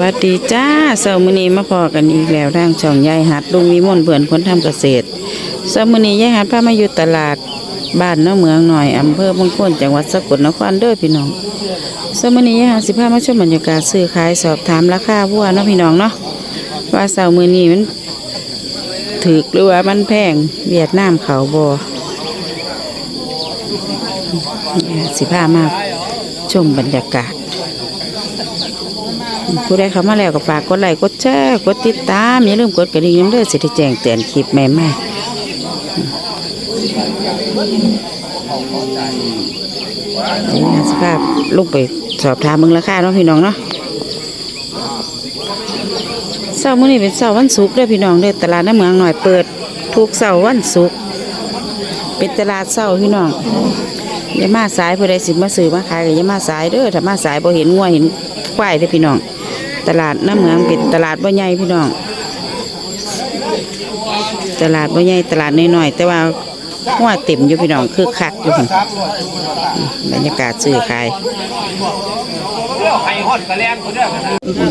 วัสดีจ้าเสาร์มื้อนี้มาพอกันอีกแล้วทางช่องยายหัดลุงวิมลเบื่อนคนทำเกษตรเสาร์มื้อนี้ยายหัดพามาอยู่ตลาดบ้านเนาะเมืองหน่อยอำเภอบางคนจังหวัดสกลนครเด้อพี่น้องเสาร์มื้อนี้ยายหัดสิพามาชมบรรยากาศซื้อขายสอบถามราคาวัวเนาะพี่น้องเนาะว่าเสาร์มื้อนี้มันถูกหรือว่ามันแพงเวียดนามเขาบ่สิพามาชมบรรยากาศ ผู้ใดเข้ามาแล้วก็ฝากกดไลค์กดแชร์กดติดตามอย่าลืมกดกระดิ่งน้ำเด้อสิได้แจ้งเตือนคลิปใหม่ๆนี่นะสภาพลูกไปสอบถามมึงราคาเนาะพี่น้องเนาะเสาร์มื้อนี้เป็นเสาร์วันศุกร์เด้อพี่น้องเด้อตลาดน้ำเมืองหน่อยเปิดทุกเสาร์วันศุกร์เป็นตลาดเสาร์พี่น้องอย่ามาสายผู้ใดสิมาซื้อมาขายก็อย่ามาสายเด้อถ้ามาสายบ่เห็นงัวเห็นควายเด้อพี่น้อง ตลาดน้ำเหมืองเป็นตลาดบ่ใหญ่พี่น้อง ตลาดบ่ใหญ่ตลาดน้อยๆแต่ว่าหัวเต็มอยู่พี่น้องคือคักอยู่พุ่บรรยากาศซื้อขาย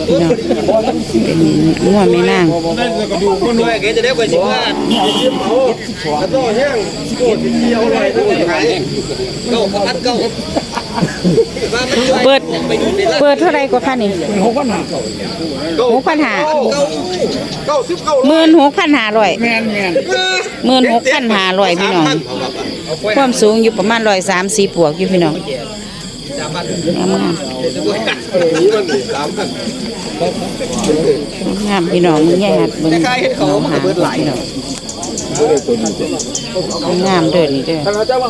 พี่น้องเป็นงัวไม่นาง คนรวยแกจะได้ไปสิบห้าแล้วก็แห้งโกดเดียวเลยทั้งหมดขายเก้าพันเก้าว่ามันช่วยเปิดไปอยู่ในร้านเปิดเท่าไรกว่าคันนี่หกพันหาเก้าเก้าสิบเก้าหมื่นหกพันหาร้อยแมนแมนหมื่นหกพันหาร้อยพี่น้องความสูงอยู่ประมาณร้อยสามสี่ปวกอยู่พี่น้องงามงามนี้มันสามพันงามพี่น้องมึงแย่หัดมึงใครเห็นเขามันก็เบิดไหลพี่น้อง งามเด้อนี่เด้อเราจะว่า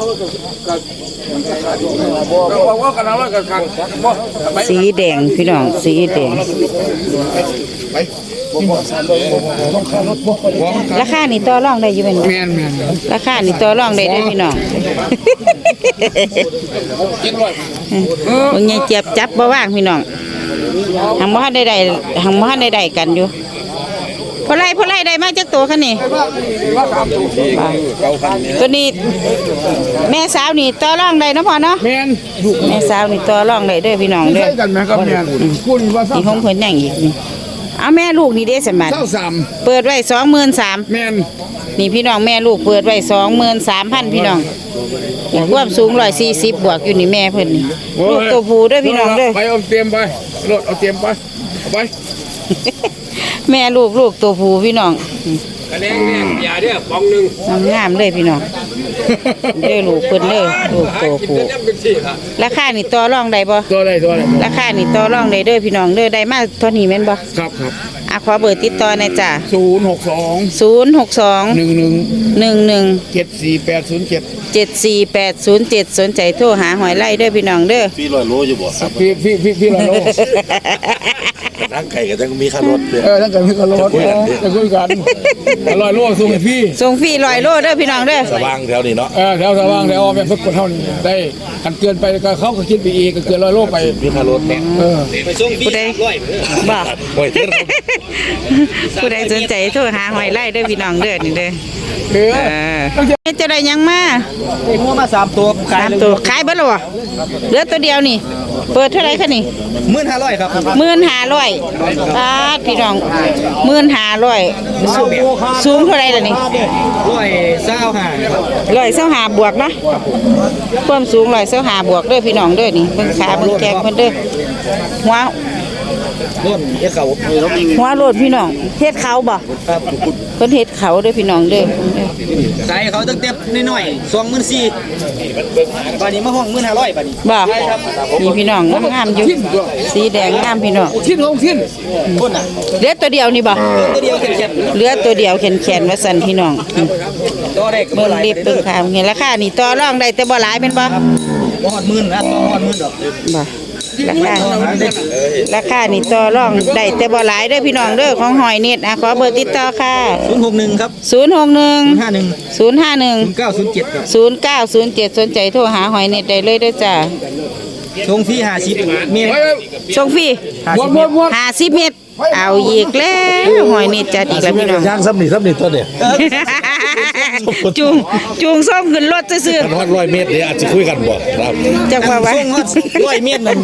ว่าว่ากันแล้วกันคังบ่ไปสีแดงพี่น้องสีแดงราคานี่ต่อรองได้อยู่เป็นบ่แมนแมนราคานี่ต่อรองได้เด้อพี่น้องกินร้อยมึงยังเจ็บจับบ่ว่างพี่น้องหังบ่ทันได้ได้หังบ่ทันได้ได้กันอยู่ พอไล่พอไล่ได้มาจากตัวคันนี่ว่าสามตัวเก้าพันตัวนี้ แม่สาวนี่ต่อรองได้เนาะพ่อเนาะแมนดูแม่สาวนี่ต่อรองได้เด้อพี่น้องเด้อใช่กันไหมครับแมนคุณว่าสานี่มของเพิ่นยังอีกนี่เอาแม่ลูกนี่เด้สมบัติเก้าสามเปิดไว้23,000แมนนี่พี่น้องแม่ลูกเปิดไว้23,000พี่น้องนี่ความสูง140บวกอยู่นี่แม่เพิ่นนี่ลูกตัวผู้เด้อพี่น้องเด้อไปเอาเตรียมไปรถเอาเตรียมไปเอาไป แม่ลูกลูกตัวผู้พี่น้องกระแดงเนี่ยยาเด้อปองหนึ่งงามๆเลยพี่น้องเด้อลูกเพิ่นเด้อลูกตัวผู้น้ำเป็นสี่ละราคานี่ต่อรองได้บ่ตัวอะไรตัวอะไรราคานี่ต่อรองได้เด้อพี่น้องเด้อได้มาเท่านี้แม่นบ่ครับครับ อะขอเบอร์ติดต่อหน่อยจ้ะศูนย์หกสอง062หนึ่งหนึ่ง11เจ็ดสี่แปดศูนย์เจ็ด74807สนใจโทรหาหอยไล่เด้อพี่น้องเด้อพี่ลอยโลอยู่บ่ครับพี่พี่พี่พี่เราโลทั้งไก่กับทั้งมีค่ารถเลยเออตั้งแต่พี่ก็โลจะคุยกันจะคุยกันอร่อยโลส่งให้พี่ส่งฟรีร้อยโลเด้อพี่น้องเด้อสว่างแถวนี้เนาะเออแถวสว่างแถวแม่นสักคนเท่านี้ได้กันเกินไปก็เขาก็คิดไปอีกก็เกินร้อยโลไปมีค่ารถเนาะเออผู้ใดบ่โอ้ยเท่า ผู้ใดสนใจโทรหาหอยไล่เด้อพี่น้องเด้อนี่เด้อเออเออเฮ็ดจะได้หยังมาไอ้หัวมาสามตัวขายสามตัวขายเบิดแล้วบ่เหลือตัวเดียวนี่ เปิดเท่าไหร่คะนี่หมื่นห้าร้อยครับหมื่นห้าร้อยบาทพี่น้องหมื่นห้าร้อยสูงสูงเท่าไหร่ล่ะนี่ร้อยเศร้าห้าร้อยเส้าหาบวกเนาะความสูงร้อยเส้าหาบวกเด้อพี่น้องเด้อนี่เบิ่งขาเบิ่งแกงเพิ่นเด้อหัว ต้นเอเขาหัวโลดพี่น้องเฮ็ดเขาบ่ครับเพิ่นเฮ็ดเขาเด้อพี่น้องเด้อขายเขาตั้งแต่น้อยๆสองหมื่นสี่บาทนี้มาห้องหมื่นห้าร้อยบาทนี้บ่นี่พี่น้องงามๆอยู่สีแดงงามพี่น้องชิ้นของชิ้นคนน่ะเหลือตัวเดียวนี่บ่ตัวเดียวเข็นเหลือตัวเดียวแขนๆว่าซั่นพี่น้องๆตัวแรกก็เบิ่งหลายเล็บเบิ่งขามเห็นราคานี่ต่อรองได้แต่บ่หลายเป็นบ่บ่ฮอดหมื่นนะต้องฮอดหมื่นดอกบ่ ราคาราคานี่ต่อรองได้แต่บ่หลายเด้อพี่น้องเด้อของหอยเน็ตอะขอเบอร์ติดต่อค่ะ ศูนย์หกหนึ่งครับ061ห้าหนึ่ง051เก้าศูนย์เจ็ดครับ0907 สนใจโทรหาหอยเน็ตได้เลยเด้อจ้าชงฟรีห้าสิบเมียส่งฟรีห้าสิบเมตร50เมตรเอาอีกแล้วหอยเน็ตจัดอีกแล้วพี่น้อง ย่างซ้ำนี่ซ้ำนี่ตัวเนี่ย จูงจูงส้มขึ้นรถซื่อกันฮอดร้อยเมตรเนี่ยอาจจะคุยกันบ่ครับๆจังว่าว่าส่งฮอดร้อยเมียนนั่น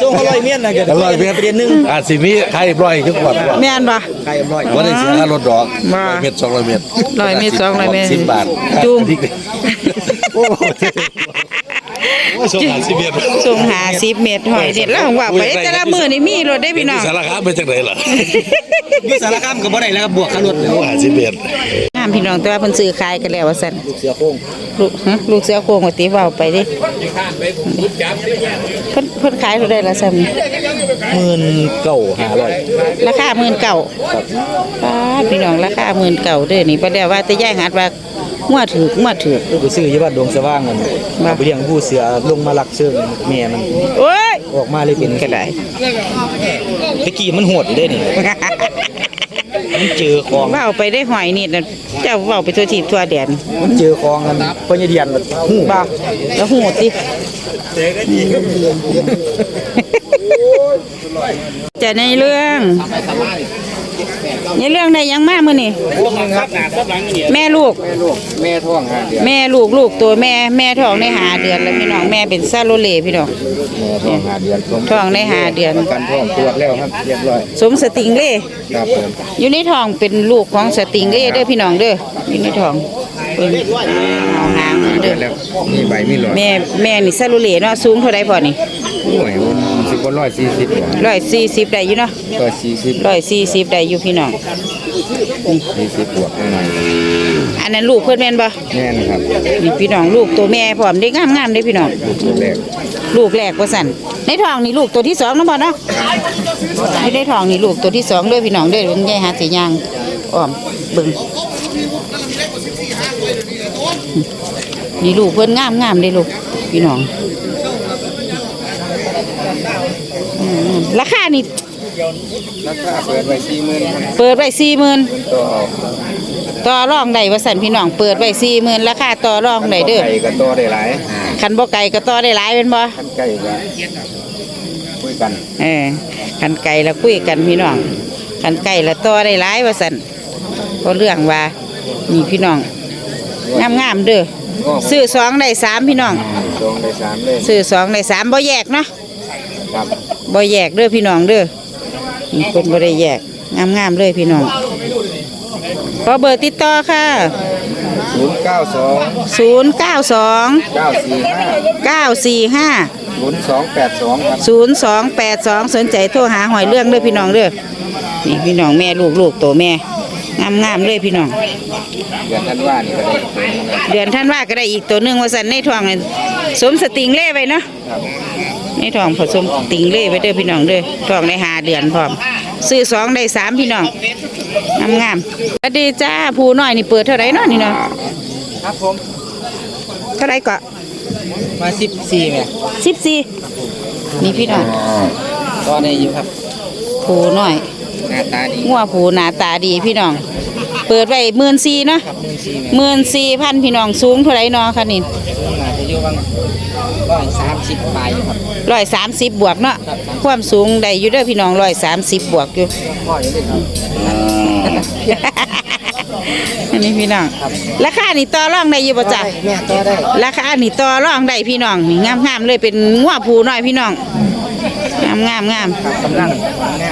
ส่งเขาร้อยเมียนน่ะก็กันร้อยเมตรเดือนหนึงอาจสิมีใครร้อยขึ้นกว่าแม่นบ่ ใครร้อยว่าได้เสียค่ารถดอกมา ร้อยเมตรสองร้อยเมตรร้อยเมตรสองร้อยเมตรสิบบาทจูงโอ้โหโอ้ สองหาสิบเมตรส่งหา10เมตรหอยเด็ดแล้วว่าไปแต่ละมื้อนี่มีรถได้พี่น้องสารคามเป็นจังไดล่ะอยู่สารคามก็บ่ได้แล้วครับบวกค่ารถแล้วโอ้หาสิบเมตรงามพี่น้องแต่ว่าเพิ่นซื้อขายกันแล้วว่าซั่นเสือโค้งลูกฮะลูกเสือโครงว่าติเว้าไปดิเพิ่นเพิ่นขายเท่าใดล่ะซ้ํหมื่นเก้าห้าร้อยราคาหมื่นเก่าป้าดพี่น้องราคาหมื่นเก่าเด้อนี่บ่ได้ว่าแต่ย่ายหัดว่า งัวถือกงัวถือกไปซื้ออยู่บ้านดวงสว่างนั่นมาเอาไปเลี้ยงผู้เสือลงมาลักเชิงแม่มันโอ้ยออกมาเลยเป็นก็ได้ตะกี้มันโหดอยู่เด้นี่มันเจอของเว้าไปได้หอยนี่น่ะเจ้าเว้าไปทั่วทิพย์ทั่วแดนมันเจอของกันเพิ่นจะเดียนแบบหูบ่แล้วหูติจะในเรื่อง ในเรื่องได้หยังมามื้อนี่แม่ลูกแม่ท้องหาเดือนแม่ลูกลูกตัวแม่แม่ท้องได้หาเดือนแล้วพี่น้องแม่เป็นซาโลเลพี่น้อง แม่ท้องหาเดือนสมท้องได้หาเดือนกันท้องตรวจแล้วครับเรียบร้อยสมสติงเล่ครับผมอยู่ในท้องเป็นลูกของสติงเล่เด้อพี่น้องเด้ออยู่ในท้องเบิ่งเอาหางมันเด้อแล้วมีใบมีหลอดแม่แม่นี่ซาโลเลเนาะสูงเท่าใดพอนี่ โอ้ยมันสิบ่ร้อยสี่สิบกว่า140ได้อยู่เนาะร้อยสี่สิบ140ได้อยู่พี่น้องสี่สิบบวกหน่อยอันนั้นลูกเพิ่นแม่นบ่แน่นครับนี่พี่น้องลูกตัวแม่พร้อมได้งามๆเด้อพี่น้องตัวแรกลูกแรกว่าสั่นในท้องนี่ลูกตัวที่สองเนาะพ่อเนาะไม่ได้ท้องนี่ลูกตัวที่สองเด้อพี่น้องเด้อเบิ่งยายหาสิย่างอ้อมเบิ่งนี่ลูกเพิ่นงามงามๆเด้ลูกพี่น้องอืม ราคานี่ราคาเปิดไว้สี่หมื่นเปิดไว้สี่หมื่นต่อเอาต่อรองได้ว่าสั่นพี่น้องเปิดไว้สี่หมื่นราคาต่อรองได้เด้อไก่ก็ต่อได้หลายคันบ่ไก่ก็ต่อได้หลายเป็นบ่ขั้นไก่ก็คุยกันเออคันไก่ละคุยกันพี่น้องคันไก่ละต่อได้หลายว่าสันเพราะเรื่องว่านี่พี่น้องงามงามๆเด้อซื้อสองได้สามพี่น้องสองได้สามเลยซื้อสองได้สามบ่แยกเนาะ ครับบ่แยกเด้อพี่น้องเด้อนี่คนบ่ได้แยกงามงามๆเลยพี่น้องขอเบอร์ติดต่อค่ะ ศูนย์เก้าสอง0 9 2 เก้าสี่ห้า9 4 5 ศูนย์สองแปดสองครับศูนย์สองแปดสองสนใจโทรหาหอยเรื่องเด้อพี่น้องเด้อนี่พี่น้องแม่ลูกลูกโตแม่งามงามๆเลยพี่น้อง เดือนธันวานี่ก็ได้เดือนท่านว่าก็ได้อีกตัวหนึ่งว่าสันในท้องนี่สมสติงเล่ไว้เนาะครับ ในท้องผสมสติงเล่ไว้เด้อพี่น้องเด้อท้องได้หาเดือนพร้อม ซื้อสองได้สามพี่น้องงามงามๆสวัสดีจ้าผู้น้อยนี่เปิดเท่าไหรเนาะนี่เนาะครับผมเท่าไหรก็มาสิบสี่เนี่ยสิบสี่นี่พี่น้องก็ได้อยู่ครับผู้น้อยหน้าตาดีงัวผู้หน้าตาดีพี่น้อง เปิดไว้หมื่นสี่เนาะครับหนึ่งสี่เนี่ยหมื่นสี่พันพี่น้องสูงเท่าไหรเนาะคะนี่น่าจะอยู่บางร้อยสามสิบปลายอยู่ครับร้อยสามสิบบวกเนาะความสูงได้อยู่เด้อพี่น้องร้อยสามสิบบวกอยู่พ่ออยู่ด้วยครับอันนี้พี่น้องราคานี่ต่อรองได้อยู่ป่ะจ๊ะแม่ต่อได้ราคานี่ต่อรองได้พี่น้องนี่งามๆเลยเป็นงัวผูน้อยพี่น้องงามงามงามกำลังแน่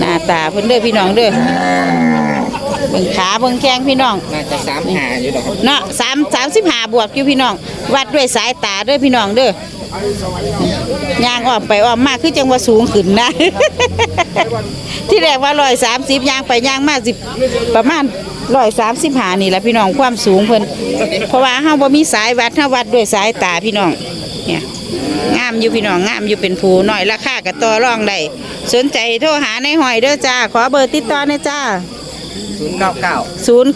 หน้าตาเพิ่นเด้อพี่น้องเด้อ เบิ่งขาเบิ่งแข้งพี่น้อง น่าจะสามหาอยู่ดอกครับเนาะสามสามสิบห้าบวกอยู่พี่น้อง วัดด้วยสายตาเด้อพี่น้องเด้อย่าง อ้อมไปอ้อมมาคือจังว่าสูงขึ้นนะ ที่แรกว่าร้อยสามสิบย่างไปย่างมาสิประมาณร้อยสามสิบห้านี่แหละพี่น้องความสูงเพิ่นเพราะว่าเฮาบ่มีสายวัดเฮาวัดด้วยสายตาพี่น้องเนี่ยงามอยู่พี่น้องงามอยู่เป็นผูน้อยราคาก็ต่อรองได้สนใจโทรหาในหอยเด้อจ้า ขอเบอร์ติดต่อหน่อยจ้า ศูนย์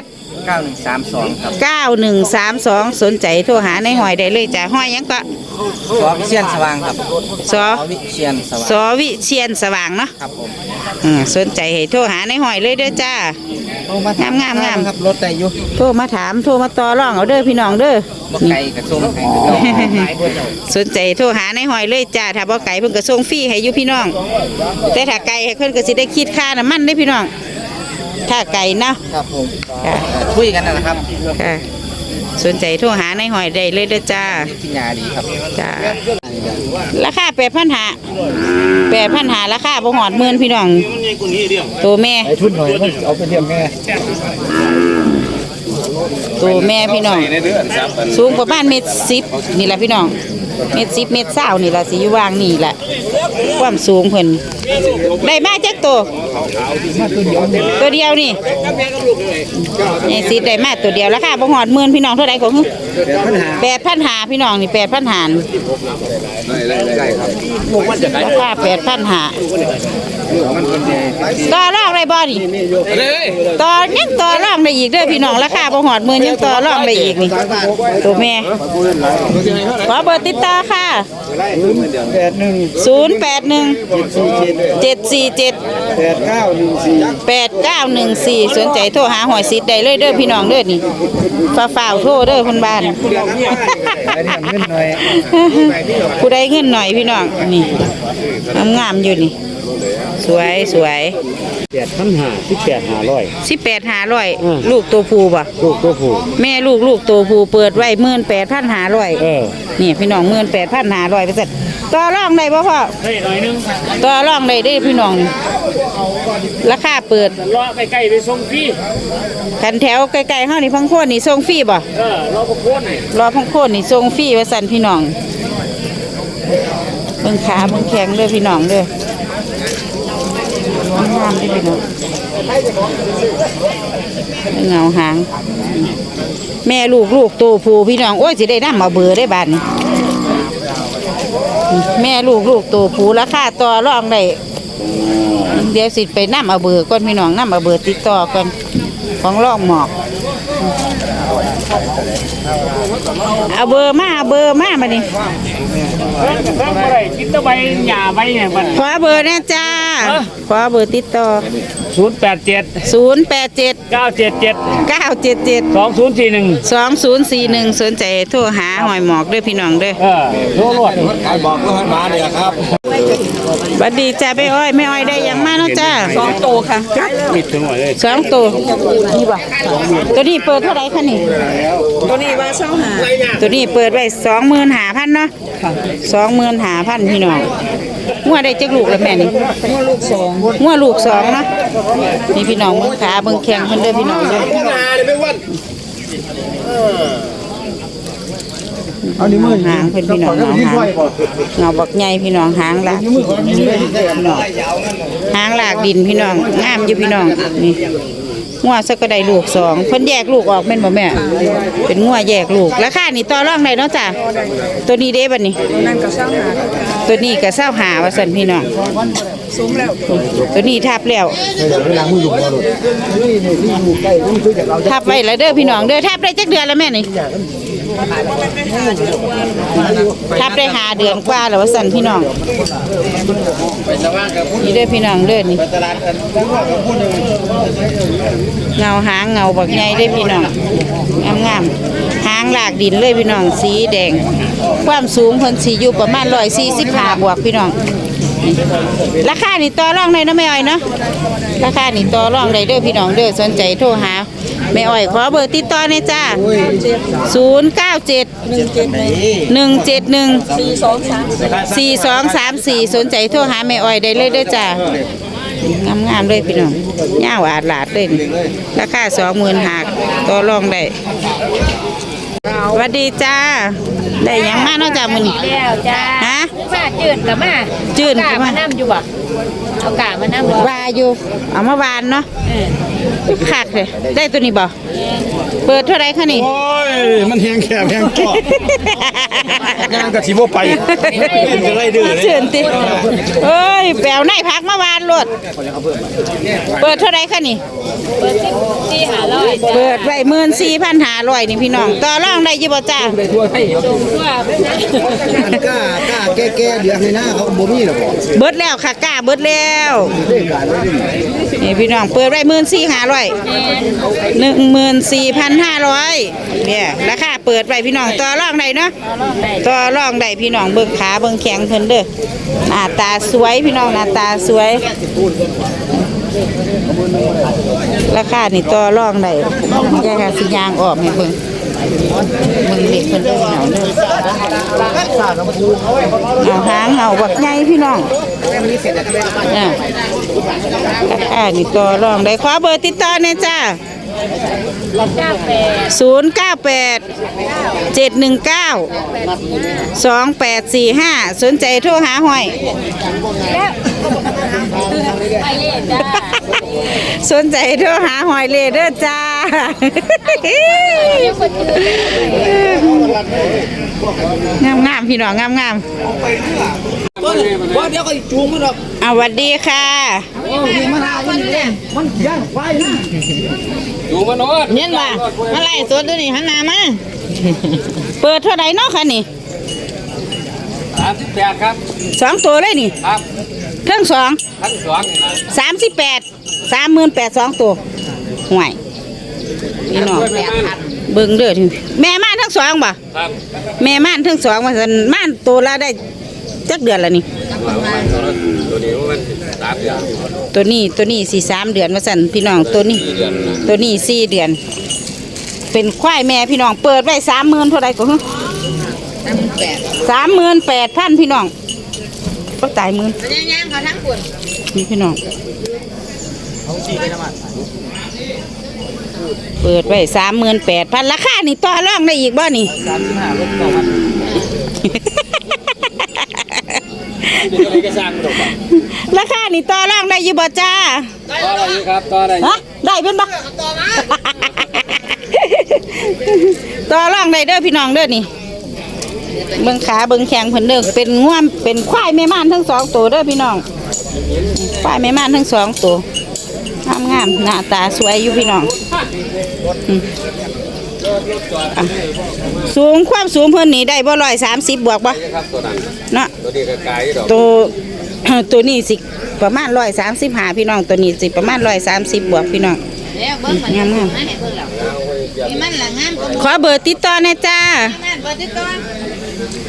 เก้าเก้าศูนย์เก้าเก้าแปดสี่หกแปดสี่หกแปดหเก้าหนึ่งสามสองครับเก้าหนึ่งสามสองสนใจโทรหาในหอยได้เลยจ้ะหอยหยังก็สอวิเชียนสว่างครับสอสอวิเชียนสว่างสอวิเชียนสว่างเนาะครับผมอืมสนใจให้โทรหาในหอยเลยเด้อจ้าโทรมาถงามๆงาม ครับรถได้อยู่โทรมาถามโทรมาต่อรองเอาเด้อพี่น้องเด้อ บ่ไกลกระทรวงให้กระทรวงหลายเพิ่นสนใจโทรหาในหอยเลยจ้า ถ้าบ่ไก่เพิ่นก็ส่งฟรีให้อยู่พี่น้อง แต่ถ้าไก่ให้เพิ่นก็สิได้คิดค่าน้ำมันเด้อพี่น้อง ถ้าไก่นะครับผมค่ะเอ่อคุยกันนะครับค่ะสนใจโทรหาในหอยได้เลยเด้อจ้ากินยาดีครับจ้าราคาแปดพันหาแปดพันหาราคาบ่หอดหมื่นพี่น้องตัวแม่ไอ้ทุนหน่อยมันเอาไปเลี้ยงแม่ตัวแม่พี่น้องสูงประมาณเมตรสิบนี่แหละพี่น้องเมตรสิบเมตรเศร้านี่แหละสิอยู่วางนี่แหละความสูงเพิ่น ได้มาจักตัวตัวเดียวนี่นี่สิได้มาตัวเดียวราคาบ่หอดหมื่นพี่น้องเท่าไหร่ก็คือแปดพันหาพี่น้องนี่แปดพันหารราคาแปดพันหาต่อรองได้บ่นี่ต่อยังต่อรองได้อีกเด้อพี่น้องราคาบ่หอดหมื่นยังต่อรองได้อีกนี่ตัวแม่ขอเบอร์ติดต่อค่ะแปดหนึ่งศูนย์แปดหนึ่งสี่เจ็ดเจ็ดสี่เจ็ด แปดเก้าหนึ่งสี่แปดเก้าหนึ่งสี่สนใจโทรหาหอยซิดได้เลยเด้อพี่น้องเด้อนี่ฟ้าฝ่าวๆโทรเด้อคนบ้านไอ้นี่เงินหน่อยผู้ใดเงินหน่อยพี่น้องนี่งามๆอยู่นี่ สวยสวยแปดพันห้าสิบแปดห้าร้อย สิบแปดหาร้อยอืม ลูกตัวผู้ป่ะลูกตัวผู้แม่ลูกลูกตัวผู้เปิดไว้หมื่นแปดพันหาร้อยเออนี่พี่น้องหมื่นแปดพันหาร้อยเปอร์เซ็นต์ต่อรองได้ป่ะพ่อได้หน่อยนึงต่อรองได้เด้อพี่น้องราคาเปิดรอใกล้ๆไปส่งพี่กันแถวไกลๆเฮานี่พังโคนนี่ส่งฟรีบ่ เออรอประโคนหน่อยรอพังโคนนี่ส่งฟรีว่าสั่นพี่น้องเบิ่งขาเบิ่งแข้งเด้อพี่น้องเด้อ งามเด้อพี่น้องเป็นเงาหาง แม่ลูกลูกโตผูพี่น้อง โอ้ยสิได้น้ำมาเบื่อได้บานแม่ลูกลูกโตผู้ราคาต่อรองได้เดี๋ยวสิไปน้ำมาเบื่อก่อนพี่น้องน้ำมาเบื่อติดต่อก่อนของรองหมอก เอาเบอร์มาเอาเบอร์มามาดิทำอะไรกินตะใบหญ้าใบเนี่ยมันขอเบอร์นะจ้าขอเบอร์ติดต่อ ศูนย์แปดเจ็ด0 8 7 เก้าเจ็ดเจ็ด9 7 7 สองศูนย์สี่หนึ่ง2 0 4 1 สนใจโทรหาหอยหมอกเด้อพี่น้องเด้อ เออโทรรวดบอกก็ให้มาเนี่ยครับ บัดดีจ้าไม่อ้อยไม่อ้อยได้หยังมาเนาะจ้าสองตัวค่ะมิดถึงหน่อยเลยสองตัวนี่บ่ตัวนี้เปิดเท่าไหร่คะนี่ ตัวนี้ว่าช่องหาตัวนี้เปิดไว้สองหมื่นหาพันเนาะสองหมื่นหาพันพี่น้องงัวได้จักลูกแล้วแม่นี่งัวลูกสองงัวลูกสองเนาะนี่พี่น้องเบิ่งขาเบิ่งแข้งเพิ่นเด้อพี่น้องเด้อ เอานี่มือหางเพิ่นพี่น้องเนาะหางเงาบักใหญ่พี่น้องหางลากพี่น้องหางลากดินพี่น้องงามอยู่พี่น้องนี่งัวสักก็ได้ลูกสองเพิ่นแยกลูกออกแม่นบ่แม่ เป็นงัวแยกลูกราคานี่ต่อรองได้เนาะจ้ะตัวนี้เด้บัดนี้ตัวนี้ก็เศร้าหาว่าซั่นพี่น้อง สูงแล้วตัวนี้ทับแล้วเวลามือหลุดมาหลุดนี่นี่ที่อยู่ใกล้ต้องช่วยจากเราทับไว้แล้วเด้อพี่น้องเด้อทับได้จักเดือนแล้วแม่นี่ทับได้หาเดือนกว่าแล้วว่าซั่นพี่น้องนี่เด้อพี่น้องเด้อนี่เงาหางเงาบักใหญ่เด้อพี่น้องงามๆหางหลากดินเลยพี่น้องสีแดง ความสูงเพิ่นสิอยู่ประมาณ145บวกพี่น้องนี่ ราคานี่ต่อรองได้นะแม่อ้อยเนาะราคานี่ต่อรองได้เด้อพี่น้องเด้อสนใจโทรหาแม่อ้อยขอเบอร์ติดต่อหน่อยจ้า097 171 4234 สนใจโทรหาแม่อ้อยได้เลยเด้อจ้างามๆเลยพี่น้องยาวอาดหลาดเลยราคา20,000หักต่อรองได้สวัสดีจ้า ได้หยังมาเนาะจ้ามื้อนี้แล้วจ้าฮะ มาจืดกับมาจืดเอากับกะมา มานั่อยู่บ่เอากะมานั่บ่วาอยู่เอามาวานเนาะเออคักเลยได้ตัวนี้บ่เปิดเท่าไรคะนี่โอ้ย มันแหงแคบแหงจอดงานกับสิบ่ไปเป็นจะไรดื้อเลยเชิญติเอ้ยแปลวในพักเมื่อวานรถเปิดเท่าไรคะนี่ เปิดสิบสี่หาร้อยเปิดไว้หมื่นสี่พันหาร้อยนี่พี่น้อง ต่อรองได้อยี่บ่จ้าสูงกว่าอันกล้ากล้าแก้ๆเดือนในหน้าเขาบ่มีหรอกบ่เบิดแล้วค่ะกล้าเบิดแล้วนี่พี่น้องเปิดไว้หมื่นสี่หาร้อยหนึ่งหมื่นสี่พันห้าร้อยเนี่ยราคาเปิดไว้พี่น้องต่อรองได้เนาะต่อรองได้พี่น้องเบิ่งขาเบิ่งแข้งเพิ่นเด้อหน้าตาสวยพี่น้องหน้าตาสวย ราคานี่ต่อรองได้ยายค่ะสิยางออกให้เบิ่งเบิ่งเด็กเพิ่นเด้อพี่น้องเด้อเอาหางเอาบักใหญ่พี่น้องอ่าราคานี่ต่อรองได้ขอเบอร์ติดต่อหน่อยจ้าเก้าแปด ศูนย์เก้าแปดเจ็ดหนึ่งเก้าสองแปดสี่ห้าสนใจโทรหาหอยไปเล่นจ้าสนใจโทรหาหอยเลยเด้อจ้า งามงามๆพี่น้องงามงาม ว่าเดี๋ยวก็จูงมันหรอกๆเอาหวัดดีค่ะเห็นว่ามาไล่สดดูนี่หันหน้ามา เปิดเท่าไหร่เนาะคะนี่สามสิบแปดครับสองตัวเลยนี่ครับเครื่องสองทั้งสองนี่นะสามสิบแปดสามหมื่นแปดสองตัวห่วยพี่น้องเบิ่งเด้อทีแม่ม่านทั้งสองบ่ครับแม่ม่านทั้งสองว่าซั่นม่านตัวละได้ จักเดือนละนี่ ตัวนี้มันสามเดือนตัวนี้ตัวนี้สี่สามเดือนว่าสั่นพี่น้องตัวนี้ สี่เดือนนะตัวนี้สี่เดือน เป็นควายแม่พี่น้องเปิดไว้สามหมื่นเท่าไหร่ก็ฮะสามหมื่นแปดพันพี่น้องก็จ่ายหมื่นมันยังยังเขาทั้งปุ่นนี่พี่น้องเปิดไว้สามหมื่นแปดพันราคานี่ต่อรองได้อีกบ่นี่ตัวนี้ ก็สร้างกระดกราคานี่ต่อรองได้อยู่บ่จ้าต่ออะไรนี่ครับต่ออะไรฮะได้เป็นบ่ ต่อรองได้เด้อพี่น้องเด้อนี่เบิ่งขาเบิ่งแข้งเพิ่นเด้อเป็นง่วมเป็นควายแม่ม่านทั้งสองตัวเด้อพี่น้องควายแม่ม่านทั้งสองตัวงามงามๆหน้าตาสวยอยู่พี่น้องอืม อะสูงความสูงเพิ่นนี่ได้บ่ร้อยสามสิบบวกบ่ครับตัวนั้นเนาะตัวนี้ก็กายดอกตัว ตัวนี้สิประมาณร้อยสามสิบห้าพี่น้องตัวนี้สิประมาณร้อยสามสิบบวกพี่น้อง แล้วเบิ้งมันงามมาให้เบิ้งแล้วนี่มันละงามกว่าหมูขอเบอร์ติดต่อหน่อยจ้าแม่นบ่ติดต่อ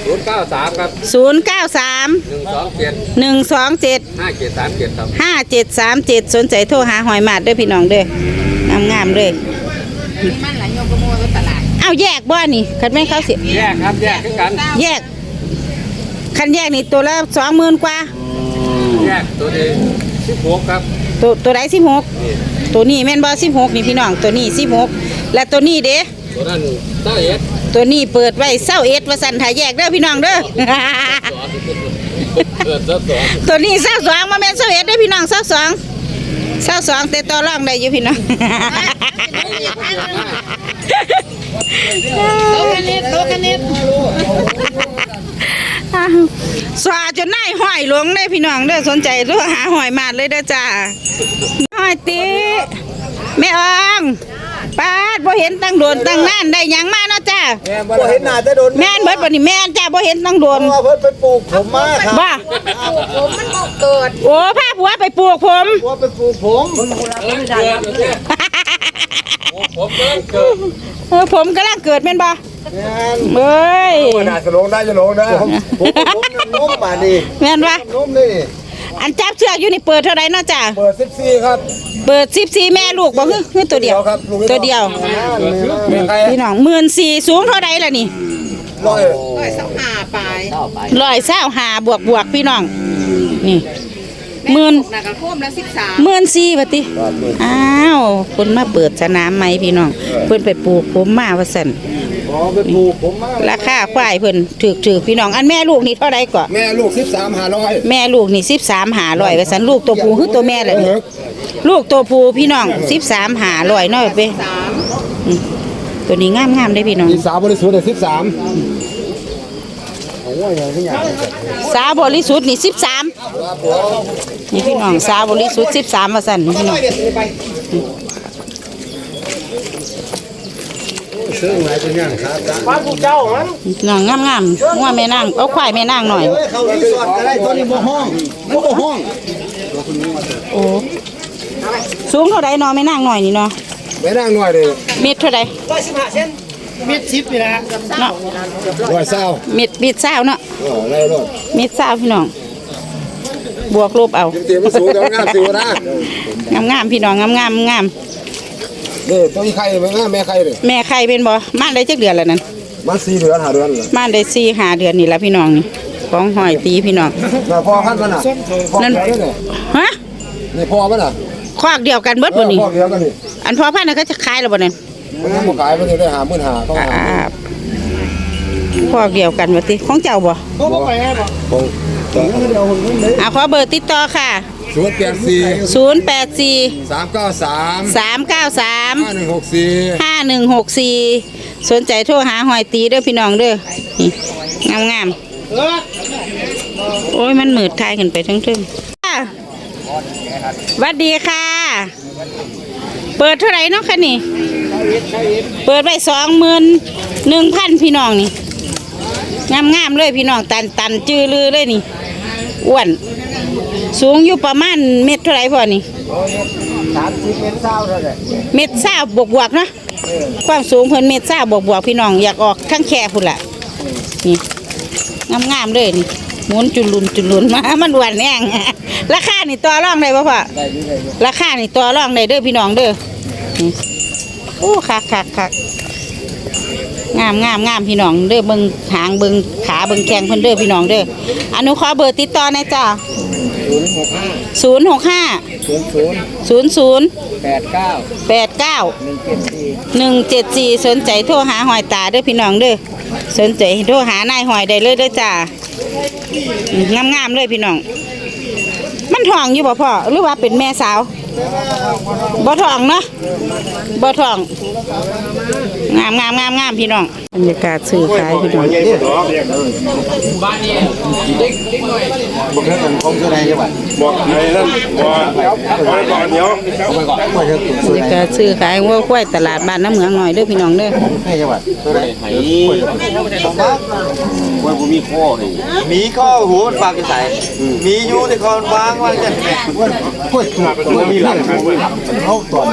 ศูนย์เก้าสามครับศูนย์เก้าสามหนึ่งสองเจ็ดหนึ่งสองเจ็ด ห้าเจ็ดสามเจ็ดครับ ห้าเจ็ดสามเจ็ดสนใจโทรหาหอยหมาดเด้อพี่น้องเด้องามงามๆเลย นี่มันละโยกกว่าหมู อยู่ตลาดเอาแยกบ่นี่คันแม่นเขาสิแยกครับแยกคือกัน แยกคันแยกนี่ตัวละสองหมื่นกว่า แยกตัวนี้สิบหกครับ ตัวตัวใดสิบหกตัวนี้แม่นบ่สิบหกนี่พี่น้องตัวนี้สิบหกและตัวนี้เด้ตัวนั้นเต้าเอ็ดตัวนี้เปิดไว้เศร้าเอ็ดว่าสันถ่ายแยกเด้อพี่น้องเด้อเกิดเจ้าสองตัวนี้เศร้าสองมาแม่นเศร้าเอ็ดเด้อพี่น้องเศร้าสองเศร้าสองแต่ต่อรองได้อยู่พี่น้อง โตกันนิดโตกันนิดสวาจนนายห้อยหลวงได้พี่น้องเด้อสนใจโทรหาหอยมาดเลยเด้อจ้าหอยติแม่อองป้าดบ่เห็นตั้งโดนตั้งนานได้หยังมาเนาะจ้าบ่เห็นหน้าแต่โดนแม่นเบิดบ่นี่แม่นจ้าบ่เห็นตั้งโดนว่าเพิ่นไปปลูกผมมาครับบ่ผมมันบ่เกิดโอ้พาผัวไปปลูกผมว่าไปปลูกผมเกิดเนี่ย ผมเกิดเกิดเออผมกำลังเกิดแม่นบ่แม่นเอ้ยน่าจะลงได้จะลงนะผมผมผมนมบาดนี้แม่นบ่นมนี่ อันจับเชือกอยู่นี่เปิดเท่าไหร่เนาะจ้าเปิด14ครับ เปิด14แม่ลูกบ่คือคือตัวเดียว ครับลูกตัวเดียวมีใครพี่น้อง14,000สูงเท่าใดล่ะนี่ร้อยร้อยสองห้าปลายร้อยเศร้าหาบวกบวกพี่น้องนี่ หมื่นน่ะก็โคมละสิบสามหมื่นสี่บาติอ้าวคนมาเปิดสนามไหมพี่น้องเพิ่นไปปลูกผมมาว่าสั่นอ๋อไปปลูกผมมาราคาควายเพิ่นถือถือพี่น้องอันแม่ลูกนี่เท่าไรก่อนแม่ลูก13 500แม่ลูกนี่สิบสามหาร้อยว่าสั่นลูกตัวผู้คือตัวแม่เลยนี่ลูกตัวผู้พี่น้องสิบสามหาร้อยน้อยไปสามอืมตัวนี้งามงามๆได้พี่น้องอีสาวบริสุทธิ์ได้13สาวบริสุทธิ์นี่สิบสาม นี่พี่น้องสาวบริสุทธิ์สิบสามมาสั่นนี่พี่น้องซื้อหลายเป็นอย่างครับน้องงามงามๆงัวแม่นางเอาควายแม่นางหน่อยเข้ารีสอร์ทก็ได้ตัวนี้บ่ห้องมันบ่ห้องโอ้สูงเท่าใดเนาะแม่นางหน่อยนี่เนาะแม่นางหน่อยเด้อเม็ดเท่าใดร้อยเศร้าเม็ดเม็ดเศร้าเนาะเออได้รถเม็ดเศร้าพี่น้อง บวกลบเอาเตรียมมาสูงเดี๋ยวงามสิวนะงามงามๆพี่น้องงามงามๆงามนี่ตัวนี้ไข่แม่งามแม่ไข่เด้อแม่ใครเป็นบ่ม่านได้จักเดือนแล้วนั่นมัน4เดือน5เดือนแล้วม่านได้สี่ห้าเดือนนี่ละพี่น้องนี่ของหอยตีพี่น้องน่ะพ่อพันธุ์มันน่ะพ่อนั่นเดียวนี่ฮะนี่พ่อมันน่ะคอกเดียวกันเบิดบ่นี่พ่อเดียวกันนี่อันพอพันธุ์น่ะก็จะขายแล้วบ่นั่นมันยังบ่ขายมันจะได้55,000ต้องอ่าหาคอกเดียวกันว่าติของเจ้าบ่บ่ไปให้บ่คง เดี๋ยวผมเลยอ่าขอเบอร์ติดต่อค่ะ084 084 393 393 5164 5164 สนใจโทรหาหอยตีเด้อพี่น้องเด้อนี่งามงามๆโอ้ยมันมืดทายขึ้นไปทั้งทึ่งค่ะหวัดดีค่ะ เปิดเท่าไหร่เนาะคะนี่ เปิดไปสองหมื่นหนึ่งพันพี่น้องนี่ งามงามๆเลยพี่น้องตันตันจือลือเลยนี่อ้วนสูงอยู่ประมาณเม็ดเท่าไหร่พอนี่เม็ดเศร้าบวกบวกๆเนาะความสูงเพิ่นเม็ดเศร้าบวกบวกๆพี่น้องอยากออกทั้งแค่พุ่นละนี่งามงามๆเลยนี่หมุนจุลุนจุลุนมา มันอ้วนแห้งราคานี่ต่อรองได้ป่ะพ่อราคานี่ต่อรองได้เด้อพี่น้องเด้อนี่โอ้คักคักคัก งามงามงามพี่น้องเด้อเบิงหางเบิงขาเบิงแข้งเพิ่นเด้อพี่น้องเด้ออนุขอเบอร์ติดต่อหนะจ้าศูนย์หกห้าศูนย์ศูนย์แปดเก้าแปดเก้าหนึ่งเจ็ดสี่สนใจโทรหาหอยตาเด้อพี่น้องเด้อสนใจโทรหานายหอยได้เลยเด้อจ้างามงามเลยพี่น้อง มันทองอยู่บ่พ่อหรือว่าเป็นแม่สาวบ่ทองเนาะบ่ทอง งามงามงามงามพี่น้องบรรยากาศซื้อขายพี่น้องบ้านนี้เด็กเด็กหน่อยบอกให้ผมคงจะได้จังหวัดบอกไอ้นั่นบอกไว้ก่อนเดี๋ยวเอาไปก่อนไม่ใช่ตุ่มบรรยากาศซื้อขายวัวควายตลาดบ้านน้ำเหมืองหน่อยเด้อพี่น้องเด้อให้จังหวัดว่าผมมีข้อให้มีข้อหูมันปากจะใส่มีอยู่แต่คอนวางวางจะพูดถูกมันมีหลักฐานไว้เขาตอน